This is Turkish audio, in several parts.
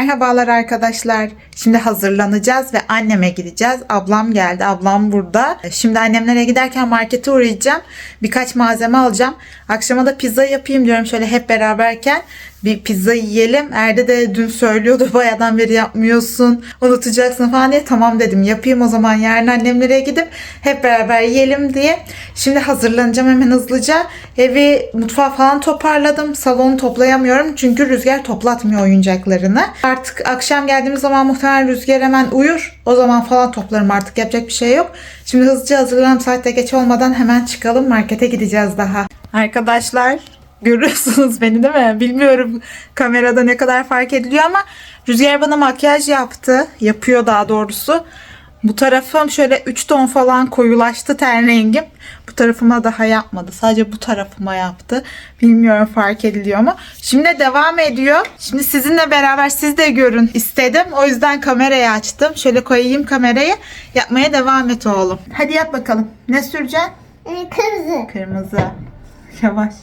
Merhabalar arkadaşlar. Şimdi hazırlanacağız ve anneme gideceğiz. Ablam geldi. Ablam burada. Şimdi annemlere giderken markete uğrayacağım. Birkaç malzeme alacağım. Akşama da pizza yapayım diyorum şöyle hep beraberken. Bir pizza yiyelim. Erde de dün söylüyordu bayadan beri yapmıyorsun. Unutacaksın falan diye. Tamam dedim yapayım o zaman yarın annemlere gidip hep beraber yiyelim diye. Şimdi hazırlanacağım hemen hızlıca. Evi mutfağı falan toparladım. Salonu toplayamıyorum çünkü Rüzgar toplatmıyor oyuncaklarını. Artık akşam geldiğimiz zaman muhtemelen Rüzgar hemen uyur. O zaman falan toplarım artık yapacak bir şey yok. Şimdi hızlıca hazırlanıp saatte geç olmadan hemen çıkalım markete gideceğiz daha. Arkadaşlar görüyorsunuz beni değil mi? Bilmiyorum kamerada ne kadar fark ediliyor ama Rüzgar bana makyaj yaptı. Yapıyor daha doğrusu. Bu tarafım şöyle 3 ton falan koyulaştı ten rengim. Bu tarafıma daha yapmadı. Sadece bu tarafıma yaptı. Bilmiyorum fark ediliyor mu. Şimdi devam ediyor. Şimdi sizinle beraber siz de görün istedim. O yüzden kamerayı açtım. Şöyle koyayım kamerayı. Yapmaya devam et oğlum. Hadi yap bakalım. Ne süreceksin? Ee, Kırmızı. Kırmızı. Yavaş.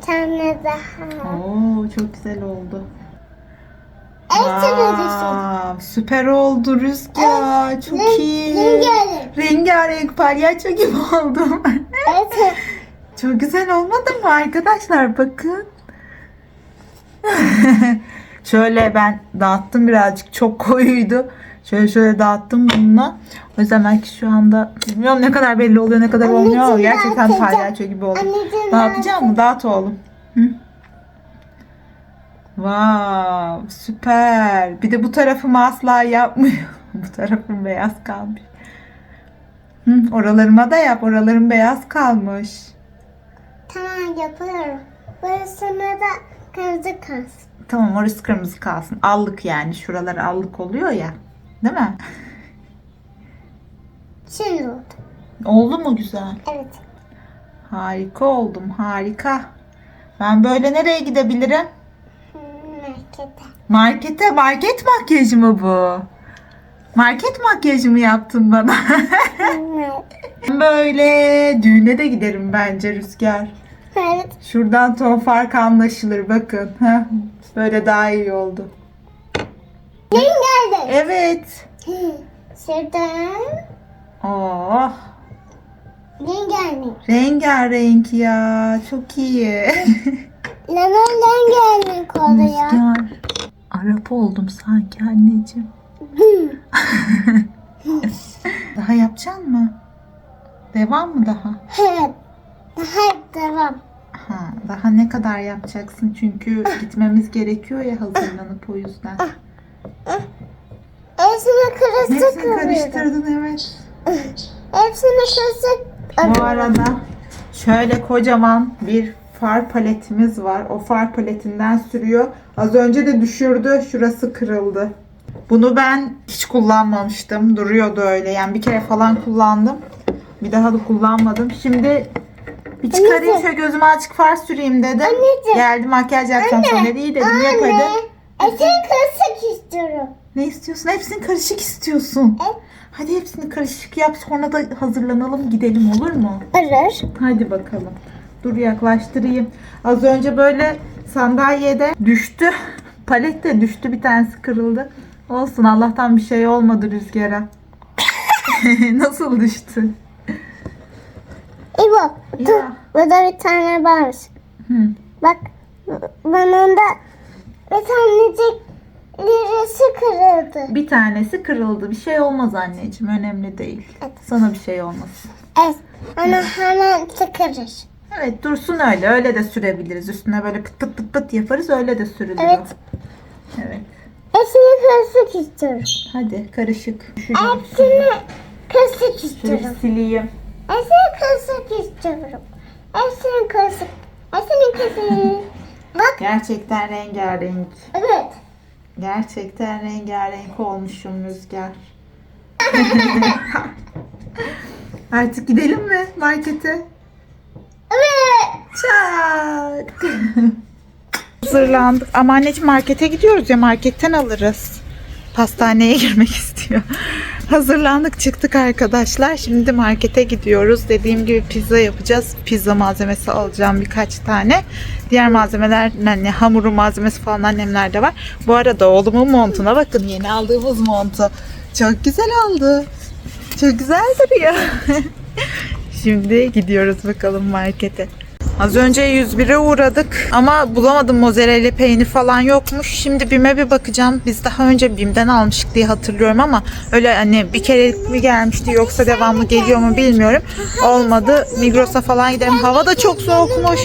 Bir tane daha. Oo çok güzel oldu. Böyle Aa, süper oldu Rüzgar. Çok Renk- iyi. rengarenk. Rengarenk palyaço gibi oldum. Evet. Çok güzel olmadı mı arkadaşlar? Bakın. şöyle ben dağıttım birazcık. Çok koyuydu. Şöyle şöyle dağıttım bununla. O yüzden belki şu anda bilmiyorum ne kadar belli oluyor ne kadar olmuyor ama Anneciğim, gerçekten dağıtacağım. palyaço gibi oldu. Anneciğim, Dağıtacak mı? Dağıt oğlum. Hı? Wow, süper. Bir de bu tarafımı asla yapmıyor. bu tarafım beyaz kalmış. Hı, oralarıma da yap. Oralarım beyaz kalmış. Tamam yapıyorum. Burasına da kırmızı kalsın. Tamam orası kırmızı kalsın. Allık yani. Şuralar allık oluyor ya. Değil mi? Şimdi oldu. Oldu mu güzel? Evet. Harika oldum. Harika. Ben böyle nereye gidebilirim? Markete. Markete. Market makyajı mı bu? Market makyajı mı yaptın bana? Hmm, böyle düğüne de giderim bence Rüzgar. evet. Şuradan ton fark anlaşılır bakın. Böyle daha iyi oldu. Yeni geldi. Evet. Şuradan. Oh. Geldi. Rengarenk ya. Çok iyi. Lemon geldi kolaya. Rüzgar. Arap oldum sanki anneciğim. Daha yapacaksın mı? Devam mı daha? Evet. Daha devam. Ha, daha ne kadar yapacaksın? Çünkü gitmemiz gerekiyor ya hazırlanıp o yüzden. Hepsini karışık Hepsini karıştırdın evet. Hepsini karışık Bu arada şöyle kocaman bir far paletimiz var. O far paletinden sürüyor. Az önce de düşürdü. Şurası kırıldı. Bunu ben hiç kullanmamıştım. Duruyordu öyle. Yani bir kere falan kullandım. Bir daha da kullanmadım. Şimdi bir çıkarayım Anneciğim. şöyle gözüme açık far süreyim dedim. Anneciğim. Geldi makyaj yapacağım sonra iyi dedim yap hadi. Hepsini karışık istiyorum. Ne istiyorsun? Hepsini karışık istiyorsun. Evet. Hadi hepsini karışık yap sonra da hazırlanalım gidelim olur mu? Olur. Hadi bakalım. Dur yaklaştırayım. Az önce böyle sandalyede düştü. Palet de düştü. Bir tanesi kırıldı. Olsun Allah'tan bir şey olmadı rüzgara. Nasıl düştü? İbo, dur. Ya. Burada bir tane varmış. Hı. Bak, bunun da bir tanecik lirası kırıldı. Bir tanesi kırıldı. Bir şey olmaz anneciğim. Önemli değil. Evet. Sana bir şey olmaz. Evet, onu hemen çıkarır. Evet dursun öyle. Öyle de sürebiliriz. Üstüne böyle pıt pıt pıt pıt yaparız. Öyle de sürülür. Evet. Evet. Hepsini karışık istiyorum. Hadi karışık. Hepsini karışık şöyle istiyorum. sileyim. Hepsini karışık istiyorum. Hepsini karışık. Hepsini karışık. Bak, Gerçekten rengarenk. evet. Gerçekten rengarenk olmuşum Rüzgar. Artık gidelim mi markete? Evet. Çak. Hazırlandık. Ama anneciğim markete gidiyoruz ya marketten alırız. Pastaneye girmek istiyor. Hazırlandık çıktık arkadaşlar. Şimdi markete gidiyoruz. Dediğim gibi pizza yapacağız. Pizza malzemesi alacağım birkaç tane. Diğer malzemeler hani hamuru malzemesi falan annemlerde var. Bu arada oğlumun montuna bakın yeni aldığımız montu. Çok güzel oldu. Çok güzel duruyor. Şimdi gidiyoruz bakalım markete. Az önce 101'e uğradık ama bulamadım mozzarella peynir falan yokmuş. Şimdi BİM'e bir bakacağım. Biz daha önce BİM'den almıştık diye hatırlıyorum ama öyle hani bir kerelik mi gelmişti yoksa devamlı geliyor mu bilmiyorum. Olmadı. Migros'a falan gidelim. Hava da çok soğukmuş.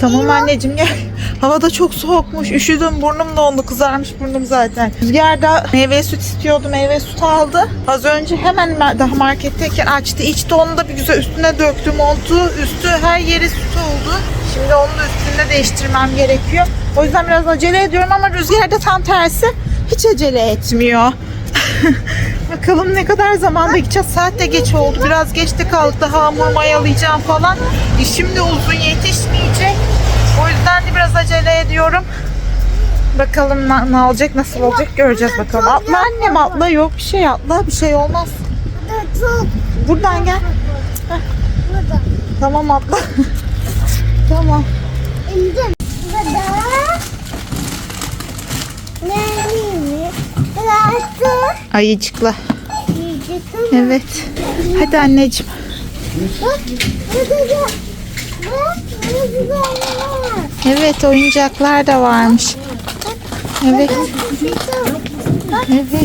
Tamam anneciğim gel. Hava da çok soğukmuş. Üşüdüm. Burnum dondu. Kızarmış burnum zaten. Rüzgar da meyve süt istiyordu. Meyve süt aldı. Az önce hemen daha marketteyken açtı. içti onu da bir güzel üstüne döktü montu. Üstü her yeri süt oldu. Şimdi onu da üstünde değiştirmem gerekiyor. O yüzden biraz acele ediyorum ama Rüzgar da tam tersi. Hiç acele etmiyor. Bakalım ne kadar zamanda gideceğiz. Saat de geç oldu. Biraz geç de kaldık. Daha hamur mayalayacağım falan. İşim de uzun yetişmeyecek. O yüzden de biraz acele ediyorum. Bakalım ne, ne olacak, nasıl olacak göreceğiz bakalım. Atla annem atla. Yok bir şey atla. Bir şey olmaz. Buradan gel. Tamam atla. tamam. Ayıcıkla. Evet. Hadi anneciğim. Evet oyuncaklar da varmış. Evet. Evet.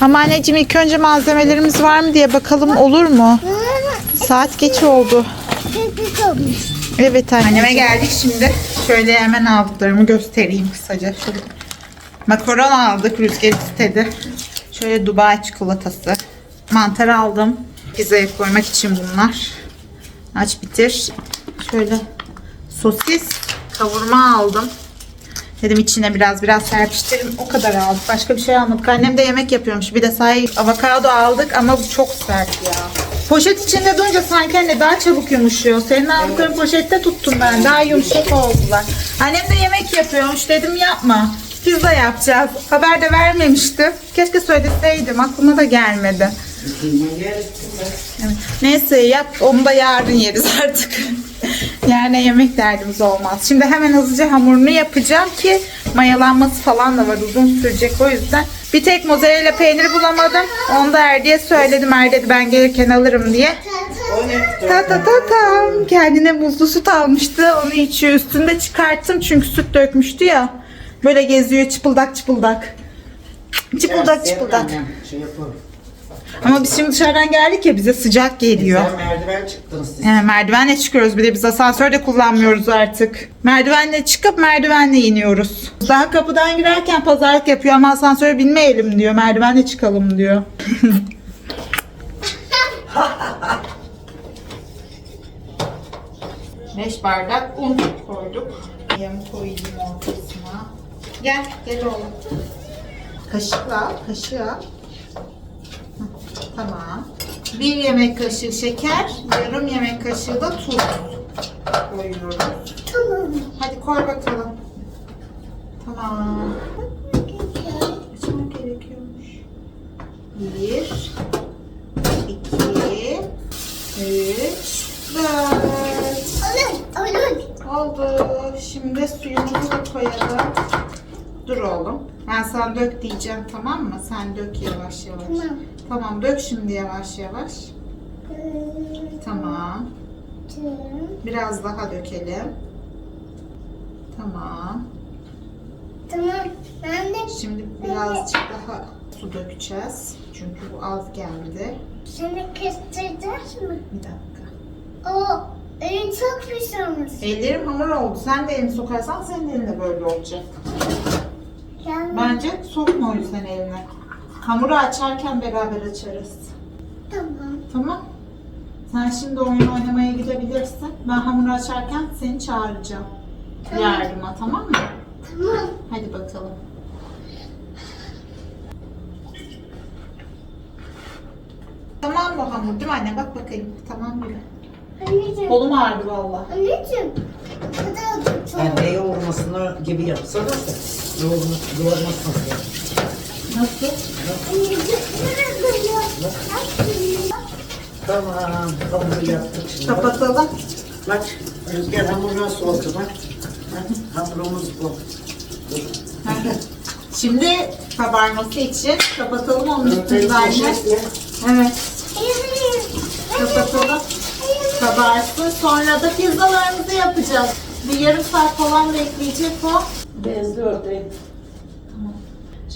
Ama anneciğim ilk önce malzemelerimiz var mı diye bakalım olur mu? Saat geç oldu. Evet anneme geldik şimdi. Şöyle hemen aldıklarımı göstereyim kısaca. Şöyle. Makaron aldık. Rüzgar istedi. Şöyle Dubai çikolatası. Mantar aldım. Pizzaya koymak için bunlar. Aç bitir. Şöyle sosis kavurma aldım. Dedim içine biraz biraz serpiştirelim. O kadar aldık. Başka bir şey almadık. Annem de yemek yapıyormuş. Bir de sahi avokado aldık ama bu çok sert ya. Poşet içinde durunca sanki anne daha çabuk yumuşuyor. Senin aldıkların poşette tuttum ben. Daha yumuşak oldular. Annem de yemek yapıyormuş. Dedim yapma. Pizza yapacağız. Haber de vermemiştim. Keşke söyleseydim. Aklıma da gelmedi. Neyse yap onu da yarın yeriz artık. Yarın yemek derdimiz olmaz. Şimdi hemen hızlıca hamurunu yapacağım ki mayalanması falan da var. Uzun sürecek o yüzden. Bir tek mozzarella peyniri bulamadım. Onu da Erdi'ye söyledim. Er ben gelirken alırım diye. Ta ta ta tam. Kendine buzlu süt almıştı. Onu içiyor. Üstünde çıkarttım çünkü süt dökmüştü ya. Böyle geziyor çıpıldak çıpıldak. Çıpıldak çıpıldak. Şey yapalım. Ama biz şimdi dışarıdan geldik ya bize sıcak geliyor. Sen merdiven çıktınız siz. He, merdivenle çıkıyoruz bir de biz asansör de kullanmıyoruz artık. Merdivenle çıkıp merdivenle iniyoruz. Daha kapıdan girerken pazarlık yapıyor ama asansöre binmeyelim diyor. Merdivenle çıkalım diyor. Beş bardak un koyduk. Yem koyayım ortasına. Gel, gel oğlum. Kaşıkla al, kaşığı al. Tamam. Bir yemek kaşığı şeker, yarım yemek kaşığı da tuz koyuyoruz. Tamam. Hadi koy bakalım. Tamam. Açmak gerekiyormuş. Bir, iki, üç, dört. Alın. Alın. Oldu. Şimdi suyumuzu da koyalım. Sana dök diyeceğim tamam mı? Sen dök yavaş yavaş. Tamam. Tamam dök şimdi yavaş yavaş. Tamam. Biraz daha dökelim. Tamam. Tamam. Ben de Şimdi birazcık daha su dökeceğiz. Çünkü bu az geldi. seni kestireceğiz mi? Bir dakika. O elin çok pis olmuş. Ellerim hamur oldu. Sen de elini sokarsan senin elin de böyle olacak. Bence sokma o yüzden eline. Hamuru açarken beraber açarız. tamam. Tamam. Sen şimdi oyun oynamaya gidebilirsin. Ben hamuru açarken seni çağıracağım. Tamam. Yardıma tamam mı? Tamam. Hadi bakalım. Tamam bu hamur değil mi anne? Bak bakayım. Tamam gibi. Anneciğim. Kolum ağrıdı valla. Anneciğim. Ne yoğurmasını gibi yapsana da. Yoğurma, yoğurmasını yap. Nasıl? Kızlar. Tamam. Hamuru yaptık şimdi. Kapatalım. Bak Rüzgar hamur nasıl oldu bak. Hamurumuz bu. Şimdi kabarması için kapatalım onun üstünü. Evet. Kapatalım. Kabarsın. Sonra da pizzalarımızı yapacağız. Bir yarım saat falan bekleyecek o. Bezli ördeği.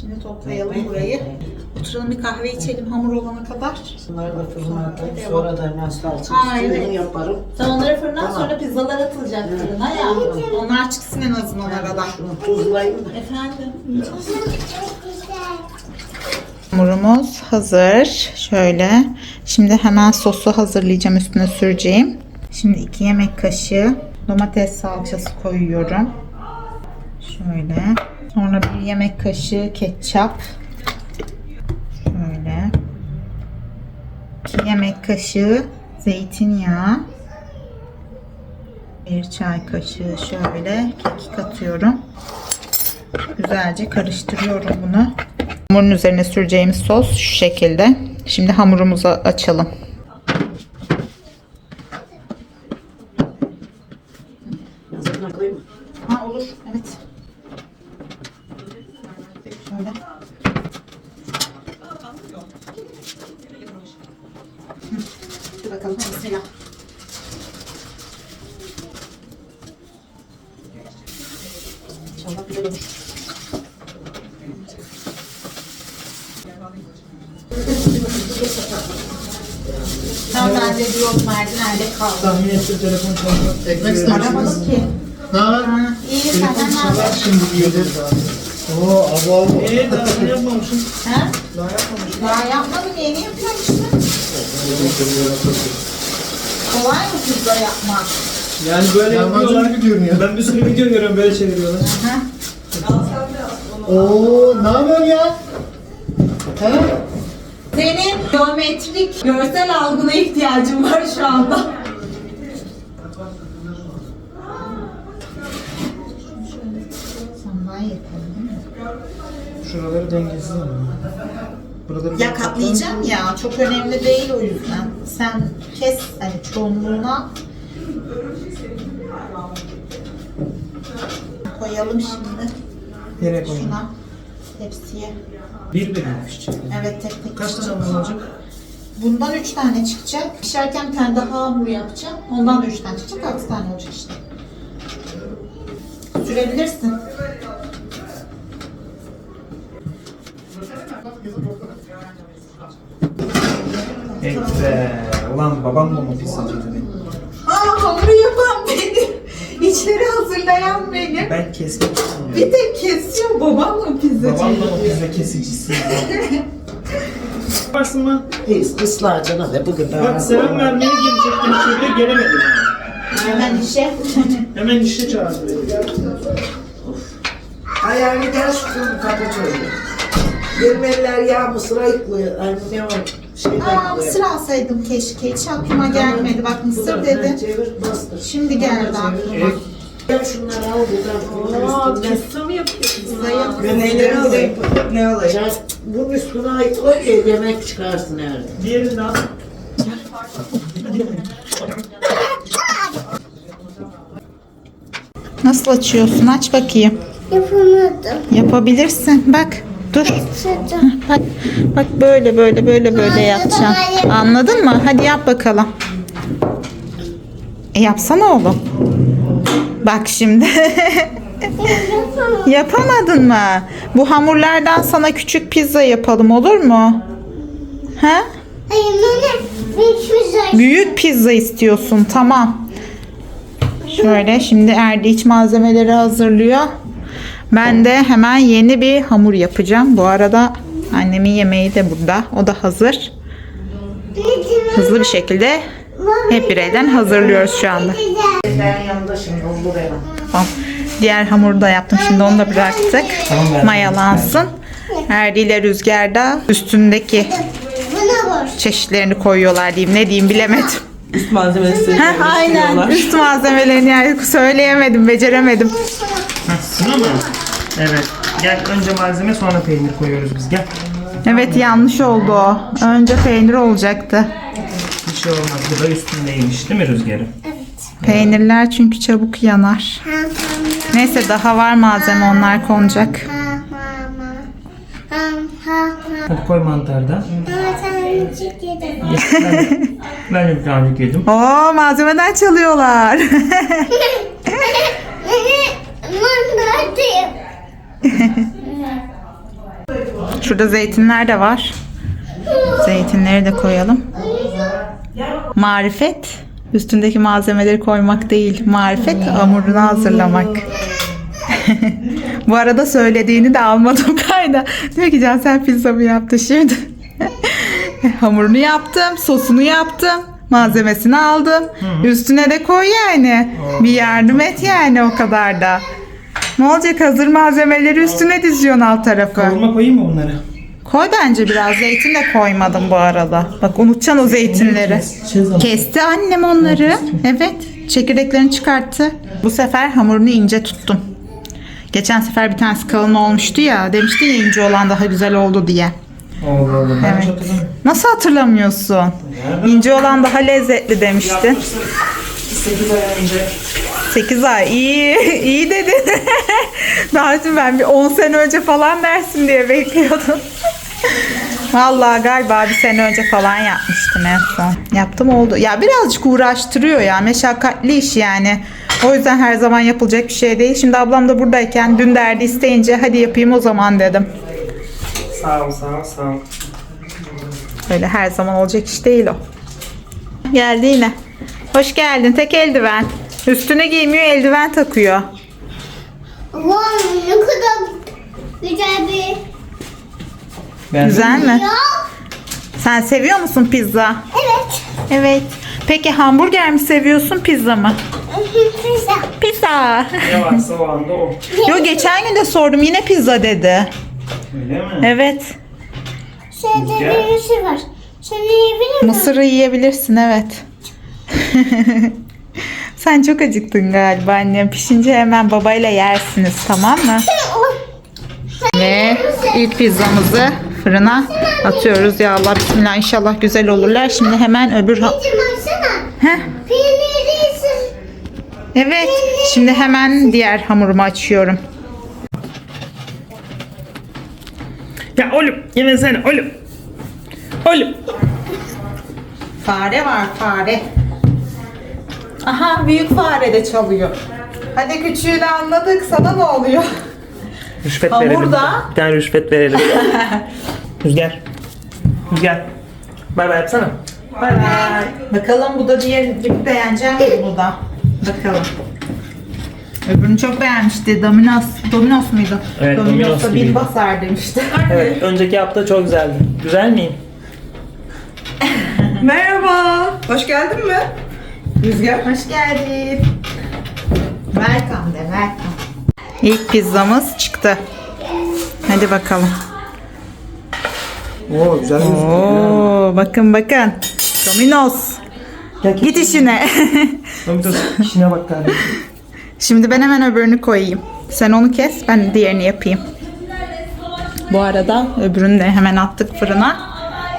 Şimdi toplayalım burayı. Oturalım bir kahve içelim hamur olana kadar. Bunları da fırına atayım. Sonra da hemen salça Ha, evet. yaparım. Sen onları fırından Tamam. sonra pizzalar atılacak fırına ya. Onlar çıksın en azından aradan. Şunu tuzlayayım? Efendim? Güzel. Hamurumuz hazır. Şöyle. Şimdi hemen sosu hazırlayacağım. Üstüne süreceğim. Şimdi 2 yemek kaşığı domates salçası koyuyorum. Şöyle. Sonra bir yemek kaşığı ketçap. Şöyle. 2 yemek kaşığı zeytinyağı. Bir çay kaşığı şöyle kekik atıyorum. Güzelce karıştırıyorum bunu. Hamurun üzerine süreceğimiz sos şu şekilde. Şimdi hamurumuzu açalım. Ha olur. Evet. Şöyle. Hı. Dur bakalım mesela. İnşallah güzel olur. Tam ben de diyorum Merdi nerede kaldı? Tahmin ettim telefon çaldı. Ekmek istemişsiniz. Aramadım ki. Ne haber? Ha, iyi senden ne haber? Şimdi yedim. Oo abo abo. Ee daha ne yapmamışsın? Ha? Daha yapmadım yeni yapıyorum işte. Kolay mı pizza yapmak? Yani böyle yapıyorlar. gibi görünüyor. Ben bir sürü video görüyorum böyle çeviriyorlar. Ha? Oo ne haber ya? He? Senin geometrik görsel algına ihtiyacın var şu anda. Şuraları dengesiz ama. Buraları Ya katlayacağım ya çok önemli değil o yüzden. Sen kes hani çoğunluğuna koyalım şimdi Nereye koyayım? şuna tepsiye. Bir benim pişecek. Evet tek tek Kaç tane olacak? Bundan 3 tane çıkacak. Pişerken bir tane daha hamur yapacağım. Ondan da 3 tane çıkacak. 6 tane olacak işte. Sürebilirsin. Be. Ulan babam da mı pizzacı dedi? Aa hamuru yapan benim. İçleri hazırlayan benim. Ben istemiyorum. Bir tek kesiyor babam mı pizzacı? Babam da mı pizza kesicisi? Varsın mı? Biz ıslahacına ve bugün daha Bak selam vermeye gelecektim içeriye gelemedim. Hemen işe. Hemen işe çağırdı beni. Ayağını şu kızın kapı çocuğu. Benim eller yağ mısır ayıklıyor. Ay ne var? Şeyden Aa mısır alsaydım keşke. Hiç aklıma gelmedi. Bak mısır dedi. Çevir bastır. Şimdi geldi aklıma. Gel şunları al buradan. Üstünden. Pizza mı yapıyorsun? Pizzayı Ben neyleri alayım? Ne alayım? Bunun üstüne ayıkla ki yemek çıkarsın herhalde. Diğerini al. Nasıl açıyorsun? Aç bakayım. Yapamadım. Yapabilirsin. Bak. Dur. Bak, bak böyle böyle böyle böyle yapacaksın. Anladın mı? Hadi yap bakalım. E yapsana oğlum. Bak şimdi. Yapamadın mı? Bu hamurlardan sana küçük pizza yapalım olur mu? Anne. Büyük pizza istiyorsun. Tamam. Şöyle şimdi Erdiç malzemeleri hazırlıyor. Ben de hemen yeni bir hamur yapacağım. Bu arada annemin yemeği de burada. O da hazır. Hızlı bir şekilde hep bir elden hazırlıyoruz şu anda. Ben yanında şimdi olur. Tamam. Diğer hamuru da yaptım. Şimdi onu da bıraktık. Mayalansın. Erdi ile Rüzgar da üstündeki çeşitlerini koyuyorlar diyeyim. Ne diyeyim bilemedim. Üst malzemesi. Heh, aynen. Üst malzemelerini yani söyleyemedim, beceremedim. Ha, sıra mı? Evet. Gel önce malzeme sonra peynir koyuyoruz biz. Gel. Evet yanlış oldu o. Önce peynir olacaktı. Bir şey olmaz. Bu da üstündeymiş değil mi rüzgarı? Peynirler çünkü çabuk yanar. Neyse daha var malzeme onlar konacak. ha, ha, ha, ha, ha. Hadi koy mantarda. Yedim. ben de bir tanecik yedim. Oo malzemeden çalıyorlar. Mandardayım. Şurada zeytinler de var. Zeytinleri de koyalım. Marifet üstündeki malzemeleri koymak değil. Marifet hamurunu hazırlamak. Bu arada söylediğini de almadım kayda. Diyor ki Can sen pizza mı yaptın şimdi? Hamurunu yaptım, sosunu yaptım, malzemesini aldım. Üstüne de koy yani. Bir yardım et yani o kadar da. Ne olacak hazır malzemeleri üstüne diziyorsun alt tarafı. Kavurma koyayım mı bunları? Koy bence biraz zeytin de koymadım bu arada. Bak unutacaksın o zeytinleri. Kesti annem onları. Evet. Çekirdeklerini çıkarttı. Bu sefer hamurunu ince tuttum. Geçen sefer bir tanesi kalın olmuştu ya. Demiştin ya ince olan daha güzel oldu diye. Allah Allah. Ben Evet. çok hatırlamıyorum. Nasıl hatırlamıyorsun? İnce olan daha lezzetli demiştin. 8 ay önce 8 ay iyi iyi dedin. Daha önce ben bir 10 sene önce falan dersin diye bekliyordum. Vallahi galiba bir sene önce falan yapmıştım en son. Yaptım oldu. Ya birazcık uğraştırıyor ya. Meşakkatli iş yani. O yüzden her zaman yapılacak bir şey değil. Şimdi ablam da buradayken dün derdi isteyince hadi yapayım o zaman dedim. sağ ol sağ ol sağ ol. Öyle her zaman olacak iş değil o. Geldi yine. Hoş geldin. Tek eldiven. Üstüne giymiyor eldiven takıyor. Vay ne kadar güzel bir Ben Güzel mi? ya. Sen seviyor musun pizza? Evet. Evet. Peki hamburger mi seviyorsun pizza mı? Pizza. Pizza. Ne varsa o anda o. Yo geçen gün de sordum yine pizza dedi. Öyle mi? Evet. Şeyde Güzel. birisi var. Sen yiyebilir misin? Mısırı yiyebilirsin evet. Sen çok acıktın galiba annem. Pişince hemen babayla yersiniz tamam mı? Ve ilk pizzamızı fırına atıyoruz. Ya Allah bismillah inşallah güzel olurlar. Şimdi hemen öbür... Heh, evet. Şimdi hemen diğer hamurumu açıyorum. Ya oğlum yemesene oğlum. Oğlum. Fare var fare. Aha büyük fare de çalıyor. Hadi küçüğünü anladık. Sana ne oluyor? Rüşvet Hamur verelim. da. Bir tane rüşvet verelim. Rüzgar. Rüzgar. Bay bay yapsana. Bay bay. Bakalım bu da diğer gibi beğenecek mi bunu da? Bakalım. Öbürünü çok beğenmişti. Dominos, Dominos muydu? Evet, Domino's Domino's'ta bin gibiydi. basar demişti. Evet önceki hafta çok güzeldi. Güzel miyim? Merhaba. Hoş geldin mi? Rüzgar. Hoş geldin. Welcome de welcome. İlk pizzamız çıktı. Hadi bakalım. Oo güzel Oo, bakın bakın. Domino's. Git işine. Domino's işine bak kardeşim. Şimdi ben hemen öbürünü koyayım. Sen onu kes, ben diğerini yapayım. Bu arada öbürünü de hemen attık fırına.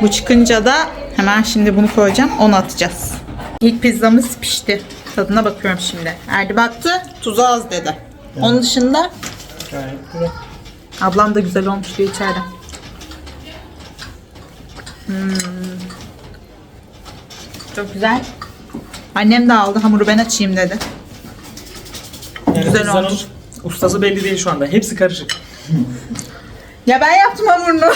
Bu çıkınca da hemen şimdi bunu koyacağım, onu atacağız. İlk pizzamız pişti. Tadına bakıyorum şimdi. Erdi baktı, tuzu az dedi. Onun dışında Gayet güzel. ablam da güzel olmuş diyor içeride. Hmm. Çok güzel. Annem de aldı, hamuru ben açayım dedi. Yani Güzel olmuş. Ustası belli değil şu anda. Hepsi karışık. Ya ben yaptım hamurunu.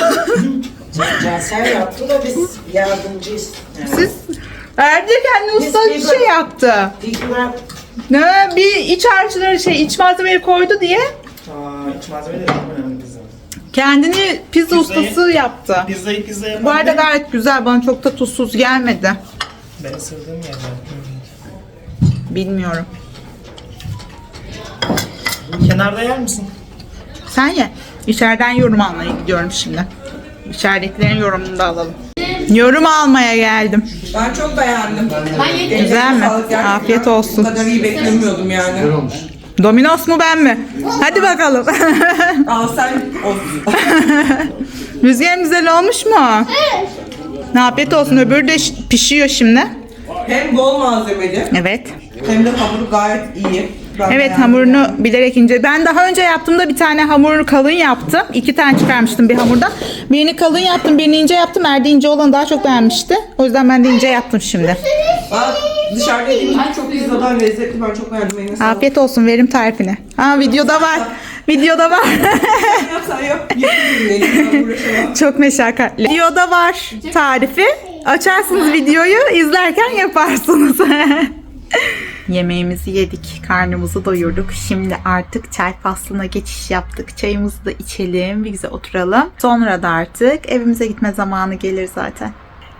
Cansel yaptı da biz yardımcıyız. Siz Erdi kendi usta şey yaptı. Ne bir iç harçları şey iç malzemeyi koydu diye Aa, iç çok önemli pizza. kendini pizza Pizzayı- ustası yaptı. Pizzayı pizza yapan Bu arada ben- gayet güzel bana çok da tuzsuz gelmedi. Ben ısırdığım yerden. Bilmiyorum. Kenarda yer misin? Sen ye. İçeriden yorum almaya gidiyorum şimdi. İçeridekilerin yorumunu da alalım. Yorum almaya geldim. Ben çok beğendim. Güzel mi? Sağlık gerçekten. Afiyet olsun. Bu kadar iyi beklemiyordum yani. Dominos mu ben mi? Hadi bakalım. Aa sen Olsun. Rüzgar güzel olmuş mu? Ne afiyet olsun. Öbürü de ş- pişiyor şimdi. Hem bol malzemeli Evet. hem de hamuru gayet iyi. Evet hamurunu yani. bilerek ince. Ben daha önce yaptığımda bir tane hamuru kalın yaptım. İki tane çıkarmıştım bir hamurdan. Birini kalın yaptım, birini ince yaptım. Erdi ince olanı daha çok beğenmişti. O yüzden ben de ince yaptım şimdi. Ben dışarıda yediğim çok pizzadan lezzetli. Ben çok beğendim. Eline sağlık. Afiyet olsun verim tarifini. Aa videoda var. Videoda var. Yap sen yap. Yapayım çok meşakkatli. Videoda var tarifi. Açarsınız videoyu, izlerken yaparsınız. Yemeğimizi yedik, karnımızı doyurduk. Şimdi artık çay faslına geçiş yaptık. Çayımızı da içelim, bir güzel oturalım. Sonra da artık evimize gitme zamanı gelir zaten.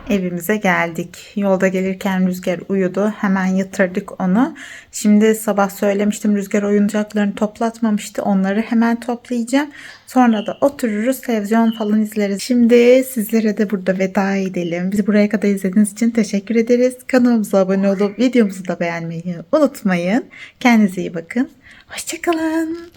Evimize geldik. Yolda gelirken Rüzgar uyudu. Hemen yatırdık onu. Şimdi sabah söylemiştim Rüzgar oyuncaklarını toplatmamıştı. Onları hemen toplayacağım. Sonra da otururuz televizyon falan izleriz. Şimdi sizlere de burada veda edelim. Bizi buraya kadar izlediğiniz için teşekkür ederiz. Kanalımıza abone olup videomuzu da beğenmeyi unutmayın. Kendinize iyi bakın. Hoşçakalın.